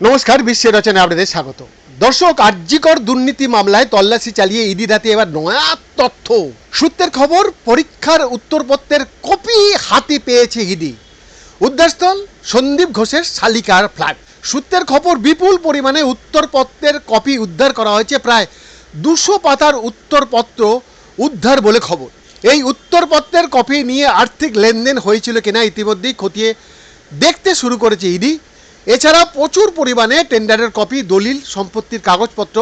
নমস্কার বিশ্বের রচনায় আপনাদের স্বাগত। দর্শক, আর্যিকর দুর্নীতি মামলায় তল্লাশি চালিয়ে ইডি রাতে এবার নয়া তথ্য। সূত্রের খবর, পরীক্ষার উত্তরপত্রের কপি হাতে পেয়েছে ইডি। উদ্ধারস্থল, সন্দীপ ঘোষের শালিকার ফ্ল্যাট। সূত্রের খবর, বিপুল পরিমাণে উত্তরপত্রের কপি উদ্ধার করা হয়েছে। প্রায় দুশো পাতার উত্তরপত্র উদ্ধার বলে খবর। এই উত্তরপত্রের কপি নিয়ে আর্থিক লেনদেন হয়েছিল কিনা ইতিমধ্যেই খতিয়ে দেখতে শুরু করেছে ইডি। এছাড়া প্রচুর পরিমাণে টেন্ডারের কপি, দলিল, সম্পত্তির কাগজপত্র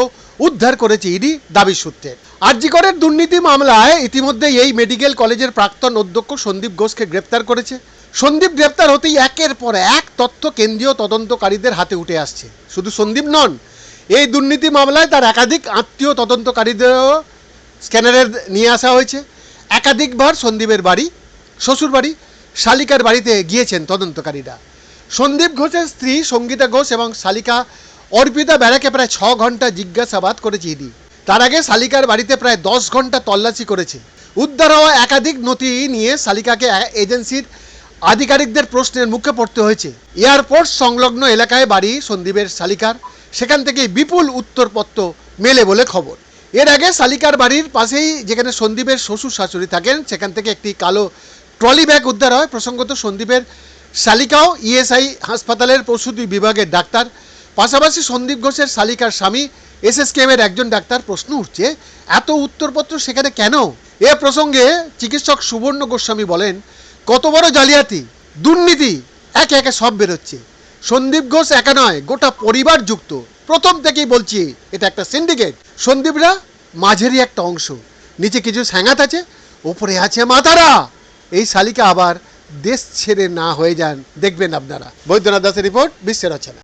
উদ্ধার করেছে ইডি দাবি সূত্রে। আরজিকরের দুর্নীতি মামলায় ইতিমধ্যে এই মেডিকেল কলেজের প্রাক্তন অধ্যক্ষ সন্দীপ ঘোষকে গ্রেপ্তার করেছে। সন্দীপ গ্রেপ্তার হতেই একের পর এক তথ্য কেন্দ্রীয় তদন্তকারীদের হাতে উঠে আসছে। শুধু সন্দীপ নন, এই দুর্নীতি মামলায় তার একাধিক আত্মীয় তদন্তকারীদেরও স্ক্যানারের নিয়ে আসা হয়েছে। একাধিকবার সন্দীপের বাড়ি, শ্বশুর বাড়ি, শালিকার বাড়িতে গিয়েছেন তদন্তকারীরা। সন্দীপ ঘোষের স্ত্রী সঙ্গীতা ঘোষ এবং শালিকা অর্পিতা বেড়াকে প্রায় ছ ঘণ্টা জিজ্ঞাসাবাদ করেছে ইডি। তার আগে শালিকার বাড়িতে প্রায় দশ ঘণ্টা তল্লাশি করেছে। উদ্ধার হওয়া একাধিক নথি নিয়ে শালিকাকে এজেন্সির আধিকারিকদের প্রশ্নের মুখে পড়তে হয়েছে। এয়ারপোর্ট সংলগ্ন এলাকায় বাড়ি সন্দীপের শালিকার। সেখান থেকে বিপুল উত্তরপত্র মেলে বলে খবর। এর আগে শালিকার বাড়ির পাশেই যেখানে সন্দীপের শ্বশুর শাশুড়ি থাকেন, সেখান থেকে একটি কালো ট্রলি ব্যাগ উদ্ধার হয়। প্রসঙ্গত সন্দীপের শালিকাও ইএসআই হাসপাতালের প্রসূতি বিভাগের ডাক্তার। পাশাপাশি সন্দীপ ঘোষের শালিকার স্বামী এসএসকেএমের একজন ডাক্তার। প্রশ্ন উঠছে, এত উত্তরপত্র সেখানে কেন? এ প্রসঙ্গে চিকিৎসক সুবর্ণ গোস্বামী বলেন, কত বড় জালিয়াতি, দুর্নীতি, একে একে সব বেরোচ্ছে। সন্দীপ ঘোষ একা নয়, গোটা পরিবার যুক্ত। প্রথম থেকেই বলছি, এটা একটা সিন্ডিকেট সন্দীপরা, মাঝেরই একটা অংশ। নিচে কিছু স্যাঙাত আছে ওপরে আছে মাতারা। এই শালিকা আবার দেশ ছেড়ে না হয়ে যান। দেখবেন আপনারা। বৈদ্যনাথ দাসের রিপোর্ট, বিশ্বের রচনা